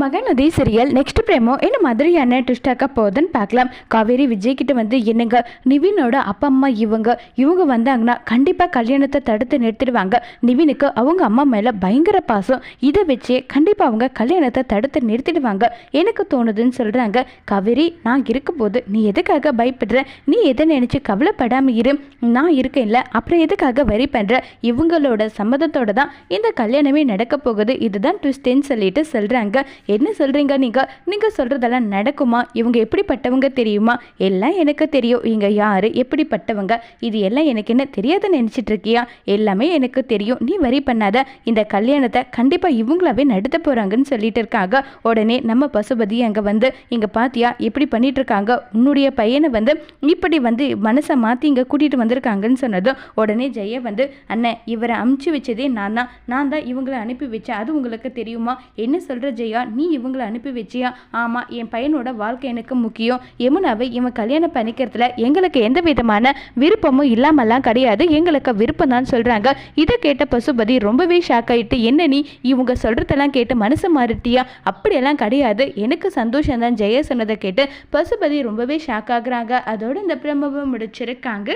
Mahanadi serial next பிரேமோ என்ன மாதிரியான ட்விஸ்டாக்க போகுதுன்னு பார்க்கலாம். காவேரி விஜய் கிட்ட வந்து என்னங்க? நிவினோட அப்பா அம்மா இவங்க. இவங்க வந்தாங்கன்னா கண்டிப்பாக கல்யாணத்தை தடுத்து நிறுத்திடுவாங்க. நிவினுக்கு அவங்க அம்மா மேலே பயங்கர பாசம். இதை வச்சே கண்டிப்பாக அவங்க கல்யாணத்தை தடுத்து நிறுத்திடுவாங்க. எனக்கு தோணுதுன்னு சொல்கிறாங்க காவேரி நான் இருக்கும்போது நீ எதுக்காக பயப்படுற? நீ எதை நினச்சி கவலைப்படாமல் இரு. நான் இருக்கேன்ல அப்புறம் எதுக்காக வரி பண்ணுற இவங்களோட சம்மதத்தோட தான் இந்த கல்யாணமே நடக்க போகுது. இதுதான் ட்விஸ்டேன்னு சொல்லிட்டு சொல்கிறாங்க என்ன சொல்கிறீங்க நீங்கள் நீங்கள் சொல்கிறதெல்லாம் நடக்குமா? இவங்க எப்படிப்பட்டவங்க தெரியுமா? எல்லாம் எனக்கு தெரியும். இவங்க யார் எப்படிப்பட்டவங்க? இது எல்லாம் எனக்கு என்ன தெரியாத நினச்சிட்டு இருக்கியா? எல்லாமே எனக்கு தெரியும். நீ வரி பண்ணாத. இந்த கல்யாணத்தை கண்டிப்பாக இவங்களாவே நடத்த போகிறாங்கன்னு சொல்லிட்டு இருக்காங்க. உடனே நம்ம பசுபதி அங்கே வந்து இங்கே பாத்தியா? எப்படி பண்ணிட்டு இருக்காங்க. உன்னுடைய பையனை வந்து இப்படி வந்து மனசை மாற்றி இங்கே கூட்டிகிட்டு வந்திருக்காங்கன்னு சொன்னதும் உடனே ஜெய வந்து அண்ணன் இவரை அமுச்சு வச்சதே நான் தான் நான் தான் இவங்களை அனுப்பி வச்சேன். அது உங்களுக்கு தெரியுமா? என்ன சொல்கிற ஜெயா? நீ இவங்களை அனுப்பி வச்சியா? ஆமாம் என் பையனோட வாழ்க்கை எனக்கு முக்கியம். யமுனாவை இவன் கல்யாணம் பண்ணிக்கிறதுல எங்களுக்கு எந்த விதமான விருப்பமும் இல்லாமலாம் கிடையாது. எங்களுக்கு விருப்பம் தான் சொல்கிறாங்க இதை கேட்ட பசுபதி ரொம்பவே ஷாக் ஆகிட்டு என்ன நீ இவங்க சொல்கிறதெல்லாம் கேட்டு மனசு மாறிட்டியா? அப்படியெல்லாம் கிடையாது. எனக்கு சந்தோஷம் தான் ஜெய சொன்னதை கேட்டு பசுபதி ரொம்பவே ஷாக் ஆகுறாங்க. அதோடு இந்த பிரமவை முடிச்சிருக்காங்க.